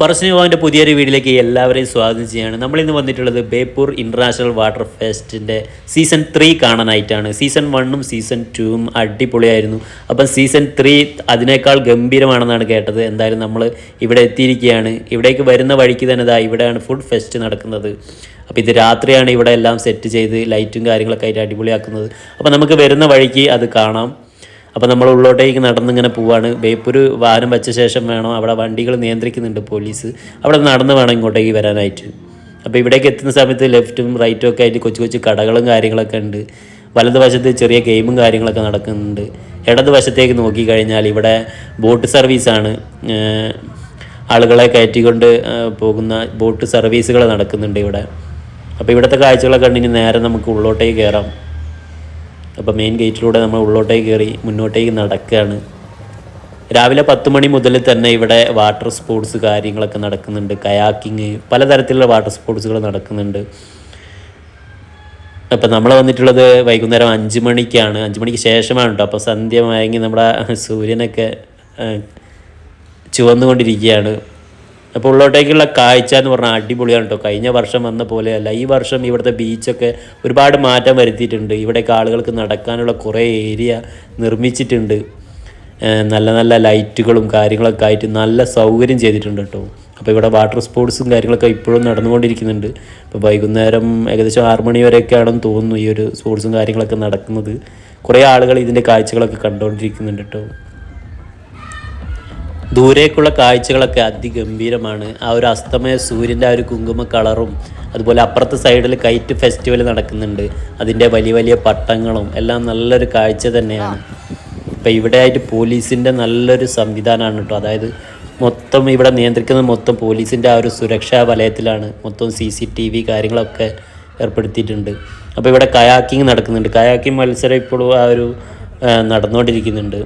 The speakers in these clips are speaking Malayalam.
പറശ്ശിനി ഭവന്റെ പുതിയൊരു വീഡിയോയിലേക്ക് എല്ലാവരെയും സ്വാഗതം ചെയ്യാണ് നമ്മളിന്ന് വന്നിട്ടുള്ളത് ബേപ്പൂർ ഇന്റർനാഷണൽ വാട്ടർ ഫെസ്റ്റിന്റെ സീസൺ ത്രീ കാണാനായിട്ടാണ്. സീസൺ വണ്ണും സീസൺ ടൂവും അടിപൊളിയായിരുന്നു. അപ്പം സീസൺ ത്രീ അതിനേക്കാൾ ഗംഭീരമാണെന്നാണ് കേട്ടത്. എന്തായാലും നമ്മൾ ഇവിടെ എത്തിയിരിക്കുകയാണ്. ഇവിടേക്ക് വരുന്ന വഴിക്ക് തന്നെ ഇതാ ഇവിടെയാണ് ഫുഡ് ഫെസ്റ്റ് നടക്കുന്നത്. അപ്പോൾ ഇത് രാത്രിയാണ് ഇവിടെ എല്ലാം സെറ്റ് ചെയ്ത് ലൈറ്റും കാര്യങ്ങളൊക്കെ ആയിട്ട് അടിപൊളിയാക്കുന്നത്. അപ്പോൾ നമുക്ക് വരുന്ന വഴിക്ക് അത് കാണാം. അപ്പോൾ നമ്മൾ ഉള്ളോട്ടേക്ക് നടന്നിങ്ങനെ പോവാണ്. ബേപ്പൂർ വാഹനം വെച്ച ശേഷം വേണം അവിടെ വണ്ടികൾ നിയന്ത്രിക്കുന്നുണ്ട് പോലീസ്. അവിടെ നടന്ന് വേണം ഇങ്ങോട്ടേക്ക് വരാനായിട്ട്. അപ്പോൾ ഇവിടേക്ക് എത്തുന്ന സമയത്ത് ലെഫ്റ്റും റൈറ്റും ഒക്കെ ആയിട്ട് കൊച്ചു കൊച്ചു കടകളും കാര്യങ്ങളൊക്കെ ഉണ്ട്. വലതുവശത്ത് ചെറിയ ഗെയിമും കാര്യങ്ങളൊക്കെ നടക്കുന്നുണ്ട്. ഇടതുവശത്തേക്ക് നോക്കിക്കഴിഞ്ഞാൽ ഇവിടെ ബോട്ട് സർവീസാണ് ആളുകളെ കയറ്റിക്കൊണ്ട് പോകുന്ന ബോട്ട് സർവീസുകൾ നടക്കുന്നുണ്ട് ഇവിടെ. അപ്പോൾ ഇവിടുത്തെ കാഴ്ചകളൊക്കെ ഉണ്ടെങ്കിൽ നേരെ നമുക്ക് ഉള്ളോട്ടേക്ക് കയറാം അപ്പോൾ മെയിൻ ഗേറ്റിലൂടെ നമ്മൾ ഉള്ളോട്ടേക്ക് കയറി മുന്നോട്ടേക്ക് നടക്കുകയാണ് രാവിലെ പത്ത് മണി മുതൽ തന്നെ ഇവിടെ വാട്ടർ സ്പോർട്സ് കാര്യങ്ങളൊക്കെ നടക്കുന്നുണ്ട്. കയാക്കിങ് പലതരത്തിലുള്ള വാട്ടർ സ്പോർട്സുകൾ നടക്കുന്നുണ്ട്. അപ്പം നമ്മൾ വന്നിട്ടുള്ളത് വൈകുന്നേരം അഞ്ച് മണിക്കാണ്. അഞ്ച് മണിക്ക് ശേഷമാണ് കേട്ടോ അപ്പോൾ സന്ധ്യ നമ്മുടെ സൂര്യനൊക്കെ ചുവന്നുകൊണ്ടിരിക്കുകയാണ്. അപ്പോൾ ഉള്ളോട്ടേക്കുള്ള കാഴ്ച എന്ന് പറഞ്ഞാൽ അടിപൊളിയാണ് കേട്ടോ. കഴിഞ്ഞ വർഷം വന്ന പോലെയല്ല ഈ വർഷം ഇവിടുത്തെ ബീച്ചൊക്കെ ഒരുപാട് മാറ്റം വരുത്തിയിട്ടുണ്ട്. ഇവിടേക്ക് ആളുകൾക്ക് നടക്കാനുള്ള കുറേ ഏരിയ നിർമ്മിച്ചിട്ടുണ്ട്. നല്ല നല്ല ലൈറ്റുകളും കാര്യങ്ങളൊക്കെ ആയിട്ട് നല്ല സൗകര്യം ചെയ്തിട്ടുണ്ട് കേട്ടോ. അപ്പോൾ ഇവിടെ വാട്ടർ സ്പോർട്സും കാര്യങ്ങളൊക്കെ ഇപ്പോഴും നടന്നുകൊണ്ടിരിക്കുന്നുണ്ട്. ഇപ്പോൾ വൈകുന്നേരം ഏകദേശം ആറ് മണി വരെയൊക്കെ ആണെന്ന് തോന്നുന്നു ഈ ഒരു സ്പോർട്സും കാര്യങ്ങളൊക്കെ നടക്കുന്നത്. കുറേ ആളുകൾ ഇതിന്റെ കാഴ്ചകളൊക്കെ കണ്ടുകൊണ്ടിരിക്കുന്നുണ്ട് കേട്ടോ. ദൂരേക്കുള്ള കാഴ്ചകളൊക്കെ അതിഗംഭീരമാണ്. ആ ഒരു അസ്തമയ സൂര്യന്റെ ആ ഒരു കുങ്കുമ കളറും അതുപോലെ അപ്പുറത്തെ സൈഡിൽ കൈറ്റ് ഫെസ്റ്റിവൽ നടക്കുന്നുണ്ട്. അതിന്റെ വലിയ വലിയ പട്ടങ്ങളും എല്ലാം നല്ലൊരു കാഴ്ച തന്നെയാണ്. ഇപ്പം ഇവിടെ ആയിട്ട് പോലീസിന്റെ നല്ലൊരു സംവിധാനമാണ് കേട്ടോ അതായത് മൊത്തം ഇവിടെ നിയന്ത്രിക്കുന്നത് മൊത്തം പോലീസിന്റെ ആ ഒരു സുരക്ഷാ വലയത്തിലാണ്. മൊത്തം സി സി ടി വി കാര്യങ്ങളൊക്കെ ഏർപ്പെടുത്തിയിട്ടുണ്ട്. അപ്പോൾ ഇവിടെ കയാക്കിങ് നടക്കുന്നുണ്ട്. കയാക്കിങ് മത്സരം ഇപ്പോഴും ആ ഒരു നടന്നുകൊണ്ടിരിക്കുന്നുണ്ട്.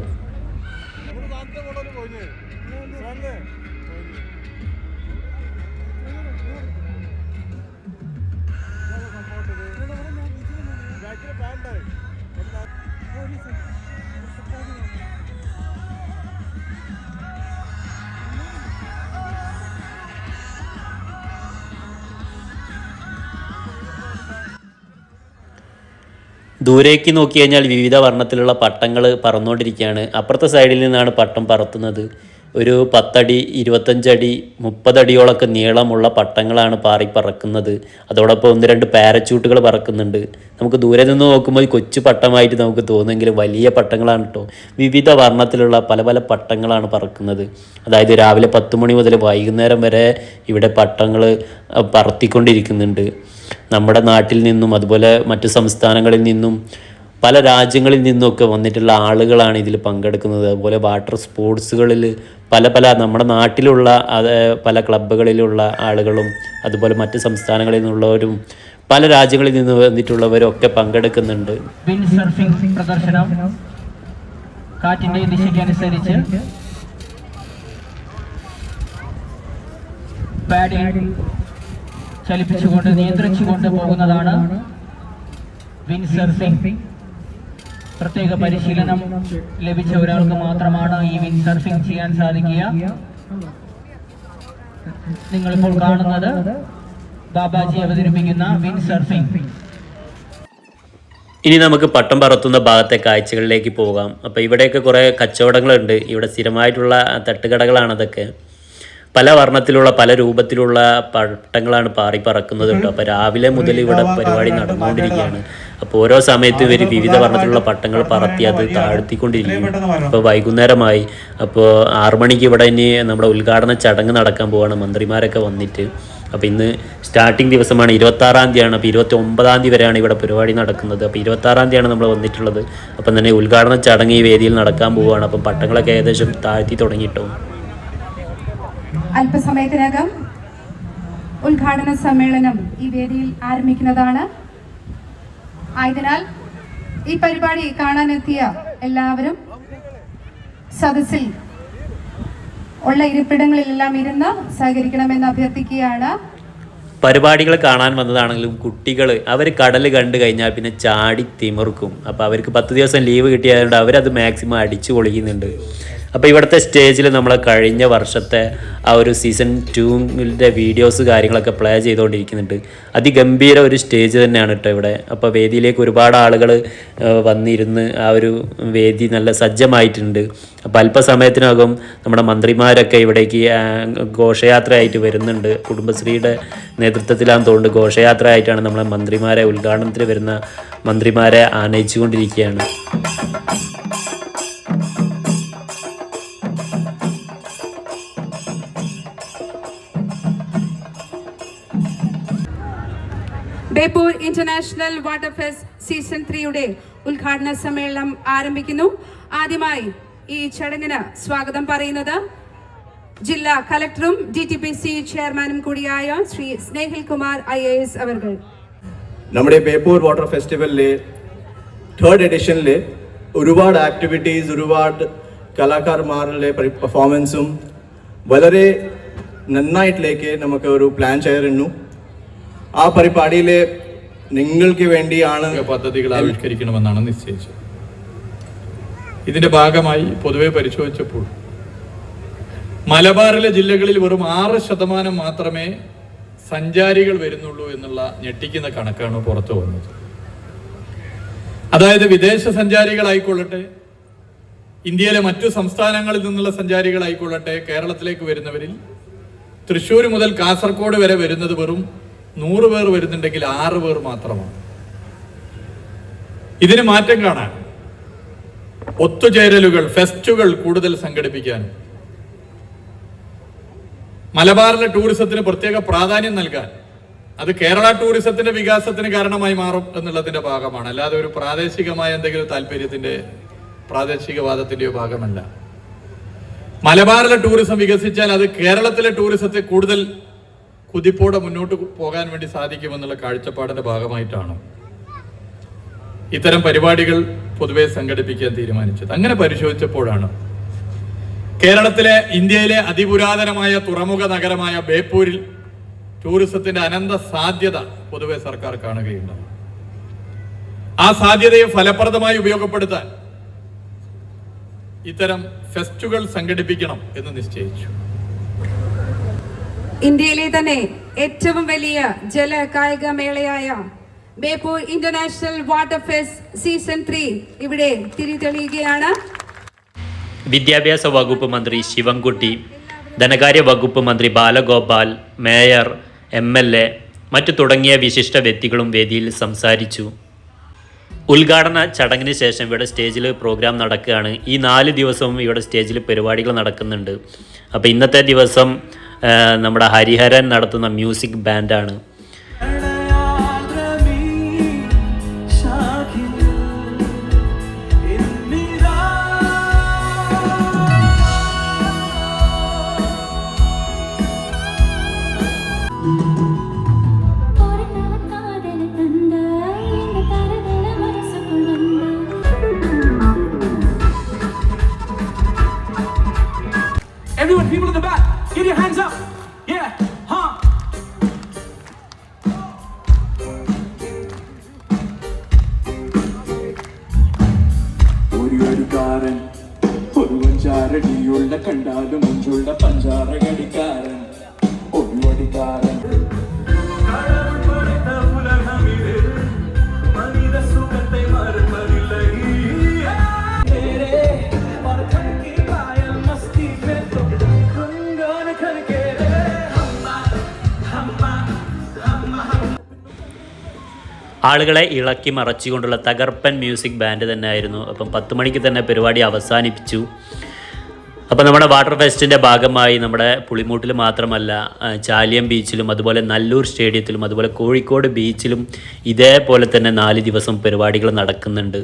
ദൂരേക്ക് നോക്കി കഴിഞ്ഞാൽ വിവിധ വർണത്തിലുള്ള പട്ടങ്ങൾ പറന്നുകൊണ്ടിരിക്കുകയാണ്. അപ്പുറത്തെ സൈഡിൽ നിന്നാണ് പട്ടം പറത്തുന്നത്. ഒരു പത്തടി ഇരുപത്തഞ്ചടി മുപ്പതടിയോളൊക്കെ നീളമുള്ള പട്ടങ്ങളാണ് പാറി പറക്കുന്നത്. അതോടൊപ്പം ഒന്ന് രണ്ട് പാരച്യൂട്ടുകൾ പറക്കുന്നുണ്ട്. നമുക്ക് ദൂരെ നിന്ന് നോക്കുമ്പോൾ കൊച്ചു പട്ടമായിട്ട് നമുക്ക് തോന്നുമെങ്കിലും വലിയ പട്ടങ്ങളാണ് കേട്ടോ. വിവിധ വർണത്തിലുള്ള പല പല പട്ടങ്ങളാണ് പറക്കുന്നത്. അതായത് രാവിലെ പത്ത് മണി മുതൽ വൈകുന്നേരം വരെ ഇവിടെ പട്ടങ്ങൾ പറത്തിക്കൊണ്ടിരിക്കുന്നുണ്ട്. നമ്മുടെ നാട്ടിൽ നിന്നും അതുപോലെ മറ്റു സംസ്ഥാനങ്ങളിൽ നിന്നും പല രാജ്യങ്ങളിൽ നിന്നൊക്കെ വന്നിട്ടുള്ള ആളുകളാണ് ഇതിൽ പങ്കെടുക്കുന്നത്. അതുപോലെ വാട്ടർ സ്പോർട്സുകളിൽ പല പല നമ്മുടെ നാട്ടിലുള്ള പല ക്ലബ്ബുകളിലുള്ള ആളുകളും അതുപോലെ മറ്റ് സംസ്ഥാനങ്ങളിൽ നിന്നുള്ളവരും പല രാജ്യങ്ങളിൽ നിന്ന് വന്നിട്ടുള്ളവരും ഒക്കെ പങ്കെടുക്കുന്നുണ്ട് പ്രദർശനം കാറ്റിന്റെ ചലിപ്പിച്ചുകൊണ്ട് നിയന്ത്രിച്ചുകൊണ്ട് പോകുന്നതാണ് വിൻസർ സിംഗ്. പ്രത്യേക പരിശീലനം ലഭിച്ച ഒരാൾക്ക് മാത്രമാണ് ഈ വിൻസർഫിംഗ് ചെയ്യാൻ സാധിക്കുക. നിങ്ങളിപ്പോൾ കാണുന്നത് ബാബാജി അവതരിപ്പിക്കുന്ന വിൻസർഫിംഗ് ഇനി നമുക്ക് പട്ടം പറത്തുന്ന ഭാഗത്തെ കാഴ്ചകളിലേക്ക് പോകാം. അപ്പോൾ ഇവിടെയൊക്കെ കുറേ കച്ചവടങ്ങളുണ്ട്. ഇവിടെ സ്ഥിരമായിട്ടുള്ള തട്ടുകടകളാണ് അതൊക്കെ. പല വർണത്തിലുള്ള പല രൂപത്തിലുള്ള പട്ടങ്ങളാണ് പാറി പറക്കുന്നത് കേട്ടോ അപ്പോൾ രാവിലെ മുതൽ ഇവിടെ പരിപാടി നടന്നുകൊണ്ടിരിക്കുകയാണ്. അപ്പോൾ ഓരോ സമയത്തും ഇവർ വിവിധ വർണത്തിലുള്ള പട്ടങ്ങൾ പറത്തി അത് താഴ്ത്തിക്കൊണ്ടിരിക്കും അപ്പോൾ വൈകുന്നേരമായി. അപ്പോൾ ആറു മണിക്ക് ഇവിടെ ഇനി നമ്മുടെ ഉദ്ഘാടന ചടങ്ങ് നടക്കാൻ പോവാണ്. മന്ത്രിമാരൊക്കെ വന്നിട്ട്. അപ്പോൾ ഇന്ന് സ്റ്റാർട്ടിംഗ് ദിവസമാണ് ഇരുപത്താറാം തീയതിയാണ്. അപ്പോൾ ഇരുപത്തി ഒമ്പതാം തീയതി വരെയാണ് ഇവിടെ പരിപാടി നടക്കുന്നത്. അപ്പോൾ ഇരുപത്താറാം തീയതിയാണ് നമ്മൾ വന്നിട്ടുള്ളത്. അപ്പം തന്നെ ഉദ്ഘാടന ചടങ്ങ് ഈ വേദിയിൽ നടക്കാൻ പോവുകയാണ് അപ്പം പട്ടങ്ങളൊക്കെ ഏകദേശം താഴ്ത്തി തുടങ്ങിയിട്ടോ? അല്പസമയത്തിനകം ഉദ്ഘാടന സമ്മേളനം ഈ വേദിയിൽ ആരംഭിക്കുന്നതാണ്. ആയതിനാൽ ഈ പരിപാടി കാണാനെത്തിയ എല്ലാവരും സദസ്സിൽ ഉള്ള ഇരിപ്പിടങ്ങളിലെല്ലാം ഇരുന്ന് സഹകരിക്കണമെന്ന് അഭ്യർത്ഥിക്കുകയാണ്. പരിപാടികൾ കാണാൻ വന്നതാണെങ്കിലും കുട്ടികൾ അവർ കടൽ കണ്ടു കഴിഞ്ഞാൽ പിന്നെ ചാടി തിമിർക്കും. അപ്പോൾ അവർക്ക് പത്ത് ദിവസം ലീവ് കിട്ടിയതുകൊണ്ട് അവരത് മാക്സിമം അടിച്ചു പൊളിക്കുന്നുണ്ട്. അപ്പോൾ ഇവിടുത്തെ സ്റ്റേജിൽ നമ്മൾ കഴിഞ്ഞ വർഷത്തെ ആ ഒരു സീസൺ ടൂവിന്റെ വീഡിയോസ് കാര്യങ്ങളൊക്കെ പ്ലേ ചെയ്തുകൊണ്ടിരിക്കുന്നുണ്ട് അതിഗംഭീര ഒരു സ്റ്റേജ് തന്നെയാണ് കേട്ടോ ഇവിടെ. അപ്പോൾ വേദിയിലേക്ക് ഒരുപാട് ആളുകൾ വന്നിരുന്ന് ആ ഒരു വേദി നല്ല സജ്ജമായിട്ടുണ്ട്. അപ്പോൾ അല്പസമയത്തിനകം നമ്മുടെ മന്ത്രിമാരൊക്കെ ഇവിടേക്ക് ഘോഷയാത്രയായിട്ട് വരുന്നുണ്ട്. കുടുംബശ്രീയുടെ നേതൃത്വത്തിലാണെന്ന് തോന്നുന്നു ഘോഷയാത്രയായിട്ടാണ് നമ്മളെ മന്ത്രിമാരെ ഉദ്ഘാടനത്തിന് വരുന്ന മന്ത്രിമാരെ ആനയിച്ചുകൊണ്ടിരിക്കുകയാണ്. Beypore international water fest season ത്രീയുടെ ഉദ്ഘാടന സമ്മേളനം ആരംഭിക്കുന്നു. ആദ്യമായി ഈ ചടങ്ങിന് സ്വാഗതം പറയുന്നത് ജില്ലാ കലക്ടറും ഡി ടി പി സി ചെയർമാനും കൂടിയായ Shri Snehil Kumar I A S അവർ നമ്മുടെ ബേപ്പൂർ വാട്ടർ ഫെസ്റ്റിവലിലെ തേർഡ് എഡിഷനിൽ ഒരുപാട് ആക്ടിവിറ്റീസ് ഒരുപാട് കലാകാരന്മാരുടെ പെർഫോമൻസും വളരെ നന്നായിട്ടിലേക്ക് നമുക്ക് ഒരു പ്ലാൻ ചെയ്തിരുന്നു ആ പരിപാടിയിൽ നിങ്ങൾക്ക് വേണ്ടിയാണ് പദ്ധതികൾ ആവിഷ്കരിക്കണമെന്നാണ് നിശ്ചയിച്ചത്. ഇതിന്റെ ഭാഗമായി പൊതുവെ പരിശോധിച്ചപ്പോൾ മലബാറിലെ ജില്ലകളിൽ വെറും ആറ് ശതമാനം മാത്രമേ സഞ്ചാരികൾ വരുന്നുള്ളൂ എന്നുള്ള ഞെട്ടിക്കുന്ന കണക്കാണ് പുറത്തു വന്നത്. അതായത് വിദേശ സഞ്ചാരികളായിക്കൊള്ളട്ടെ ഇന്ത്യയിലെ മറ്റു സംസ്ഥാനങ്ങളിൽ നിന്നുള്ള സഞ്ചാരികളായിക്കൊള്ളട്ടെ കേരളത്തിലേക്ക് വരുന്നവരിൽ തൃശ്ശൂർ മുതൽ കാസർഗോഡ് വരെ വരുന്നത് വെറും നൂറ് പേർ വരുന്നുണ്ടെങ്കിൽ ആറ് പേർ മാത്രമാണ്. ഇതിന് മാറ്റം കാണാൻ ഒത്തുചേരലുകൾ ഫെസ്റ്റുകൾ കൂടുതൽ സംഘടിപ്പിക്കാനും. മലബാറിലെ ടൂറിസത്തിന് പ്രത്യേക പ്രാധാന്യം നൽകാൻ. അത് കേരള ടൂറിസത്തിന്റെ വികാസത്തിന് കാരണമായി മാറും എന്നുള്ളതിന്റെ ഭാഗമാണ്. അല്ലാതെ ഒരു പ്രാദേശികമായ എന്തെങ്കിലും താല്പര്യത്തിന്റെ പ്രാദേശികവാദത്തിന്റെയോ ഭാഗമല്ല. മലബാറിലെ ടൂറിസം വികസിച്ചാൽ അത് കേരളത്തിലെ ടൂറിസത്തെ കൂടുതൽ കുതിപ്പോടെ മുന്നോട്ട് പോകാൻ വേണ്ടി സാധിക്കുമെന്നുള്ള കാഴ്ചപ്പാടിന്റെ ഭാഗമായിട്ടാണ് ഇത്തരം പരിപാടികൾ പൊതുവെ സംഘടിപ്പിക്കാൻ തീരുമാനിച്ചത്. അങ്ങനെ പരിശോധിച്ചപ്പോഴാണ് കേരളത്തിലെ ഇന്ത്യയിലെ അതിപുരാതനമായ തുറമുഖ നഗരമായ ബേപ്പൂരിൽ ടൂറിസത്തിന്റെ അനന്ത സാധ്യത പൊതുവെ സർക്കാർ കാണുകയുണ്ടായി. ആ സാധ്യതയെ ഫലപ്രദമായി ഉപയോഗപ്പെടുത്താൻ ഇത്തരം ഫെസ്റ്റുകൾ സംഘടിപ്പിക്കണം എന്ന് നിശ്ചയിച്ചു. ഇന്ത്യയിലെ തന്നെ ഏറ്റവും വലിയ ജല കായിക മേളയായ Beypore international water fest season three ഇവിടെ തിരിതെളിയുകയാണ്. വിദ്യാഭ്യാസ വകുപ്പ് മന്ത്രി ശിവൻകുട്ടി ധനകാര്യ വകുപ്പ് മന്ത്രി Balagopal mayor M L A മറ്റു തുടങ്ങിയ വിശിഷ്ട വ്യക്തികളും വേദിയിൽ സംസാരിച്ചു. ഉദ്ഘാടന ചടങ്ങിന് ശേഷം ഇവിടെ സ്റ്റേജിൽ പ്രോഗ്രാം നടക്കുകയാണ്. ഈ നാല് ദിവസവും ഇവിടെ സ്റ്റേജിൽ പരിപാടികൾ നടക്കുന്നുണ്ട്. അപ്പോൾ ഇന്നത്തെ ദിവസം നമ്മുടെ ഹരിഹരൻ നടത്തുന്ന മ്യൂസിക് ബാൻഡാണ്. മുഞ്ചുള്ള പഞ്ചാര കടിക്കാരൻ ഒടിക്കാരൻ ആളുകളെ ഇളക്കി മറച്ചുകൊണ്ടുള്ള തകർപ്പൻ മ്യൂസിക് ബാൻഡ് തന്നെയായിരുന്നു. അപ്പം പത്ത് മണിക്ക് തന്നെ പരിപാടി അവസാനിപ്പിച്ചു. അപ്പോൾ നമ്മുടെ വാട്ടർ ഫെസ്റ്റിന്റെ ഭാഗമായി നമ്മുടെ പുളിമൂട്ടിൽ മാത്രമല്ല ചാലിയം ബീച്ചിലും അതുപോലെ നല്ലൂർ സ്റ്റേഡിയത്തിലും അതുപോലെ കോഴിക്കോട് ബീച്ചിലും ഇതേപോലെ തന്നെ നാല് ദിവസം പരിപാടികൾ നടക്കുന്നുണ്ട്.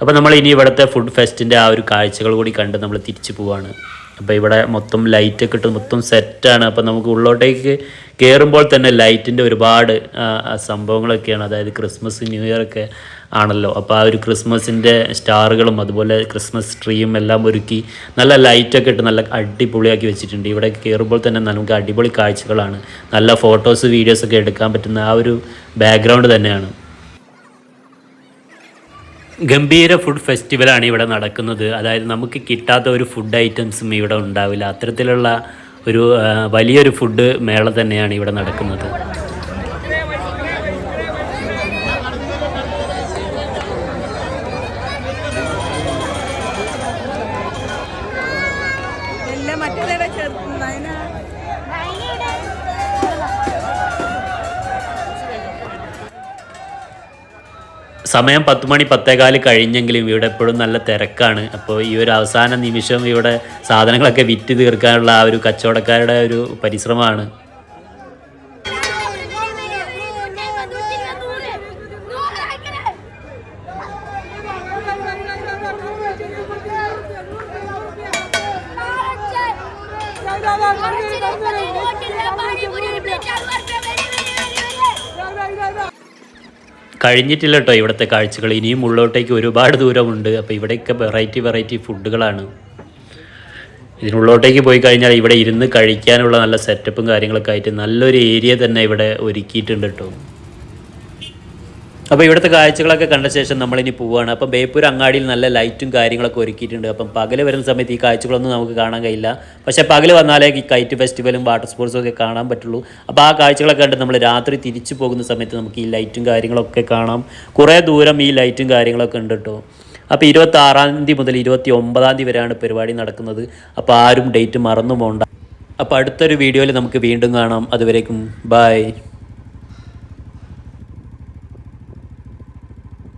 അപ്പോൾ നമ്മൾ ഇനി ഇവിടുത്തെ ഫുഡ് ഫെസ്റ്റിന്റെ ആ ഒരു കാഴ്ചകൾ കൂടി കണ്ട് നമ്മൾ തിരിച്ചു പോവാണ്. അപ്പോൾ ഇവിടെ മൊത്തം ലൈറ്റൊക്കെ ഇട്ട് മൊത്തം സെറ്റാണ് അപ്പോൾ നമുക്ക് ഉള്ളോട്ടേക്ക് കയറുമ്പോൾ തന്നെ ലൈറ്റിന്റെ ഒരുപാട് സംഭവങ്ങളൊക്കെയാണ്. അതായത് ക്രിസ്മസ് ന്യൂ ഇയർ ഒക്കെ ആണല്ലോ. അപ്പോൾ ആ ഒരു ക്രിസ്മസിന്റെ സ്റ്റാറുകളും അതുപോലെ ക്രിസ്മസ് ട്രീയും എല്ലാം ഒരുക്കി നല്ല ലൈറ്റൊക്കെ ഇട്ട് നല്ല അടിപൊളിയാക്കി വെച്ചിട്ടുണ്ട്. ഇവിടെ കയറുമ്പോൾ തന്നെ നമുക്ക് അടിപൊളി കാഴ്ചകളാണ്. നല്ല ഫോട്ടോസ് വീഡിയോസൊക്കെ എടുക്കാൻ പറ്റുന്ന ആ ഒരു ബാക്ക്ഗ്രൗണ്ട് തന്നെയാണ്. ഗംഭീര ഫുഡ് ഫെസ്റ്റിവലാണ് ഇവിടെ നടക്കുന്നത്. അതായത് നമുക്ക് കിട്ടാത്ത ഒരു ഫുഡ് ഐറ്റംസും ഇവിടെ ഉണ്ടാവില്ല. അത്തരത്തിലുള്ള ഒരു വലിയൊരു ഫുഡ് മേള തന്നെയാണ് ഇവിടെ നടക്കുന്നത്. സമയം പത്ത് മണി പത്തേകാൽ കഴിഞ്ഞെങ്കിലും ഇവിടെ എപ്പോഴും നല്ല തിരക്കാണ്. അപ്പോൾ ഈ ഒരു അവസാന നിമിഷം ഇവിടെ സാധനങ്ങളൊക്കെ വിറ്റ് തീർക്കാനുള്ള ആ ഒരു കച്ചവടക്കാരുടെ ഒരു പരിശ്രമമാണ്. കഴിഞ്ഞിട്ടില്ല കേട്ടോ ഇവിടുത്തെ കാഴ്ചകൾ. ഇനിയും ഉള്ളോട്ടേക്ക് ഒരുപാട് ദൂരമുണ്ട്. അപ്പോൾ ഇവിടെയൊക്കെ വെറൈറ്റി വെറൈറ്റി ഫുഡുകളാണ് ഇതിനുള്ളോട്ടേക്ക് പോയി കഴിഞ്ഞാൽ ഇവിടെ ഇരുന്ന് കഴിക്കാനുള്ള നല്ല സെറ്റപ്പും കാര്യങ്ങളൊക്കെ ആയിട്ട് നല്ലൊരു ഏരിയ തന്നെ ഇവിടെ ഒരുക്കിയിട്ടുണ്ട് കേട്ടോ അപ്പോൾ ഇവിടുത്തെ കാഴ്ചകളൊക്കെ കണ്ട ശേഷം നമ്മളിനി പോവുകയാണ് അപ്പം ബേപ്പൂർ അങ്ങാടിയിൽ നല്ല ലൈറ്റും കാര്യങ്ങളൊക്കെ ഒരുക്കിയിട്ടുണ്ട്. അപ്പം പകൽ വരുന്ന സമയത്ത് ഈ കാഴ്ചകളൊന്നും നമുക്ക് കാണാൻ കഴിയില്ല. പക്ഷേ പകൽ വന്നാലേ ഈ കൈറ്റ് ഫെസ്റ്റിവലും വാട്ടർ സ്പോർട്സും ഒക്കെ കാണാൻ പറ്റുള്ളൂ. അപ്പോൾ ആ കാഴ്ചകളൊക്കെ കണ്ട് നമ്മൾ രാത്രി തിരിച്ചു പോകുന്ന സമയത്ത് നമുക്ക് ഈ ലൈറ്റും കാര്യങ്ങളൊക്കെ കാണാം. കുറേ ദൂരം ഈ ലൈറ്റും കാര്യങ്ങളൊക്കെ ഉണ്ട് കേട്ടോ അപ്പോൾ ഇരുപത്തി ആറാം തീയതി മുതൽ ഇരുപത്തി ഒമ്പതാം തീയതി വരെയാണ് പരിപാടി നടക്കുന്നത്. അപ്പോൾ ആരും ഡേറ്റ് മറന്നു പോകണ്ട അപ്പോൾ അടുത്തൊരു വീഡിയോയിൽ നമുക്ക് വീണ്ടും കാണാം. അതുവരേക്കും ബായ്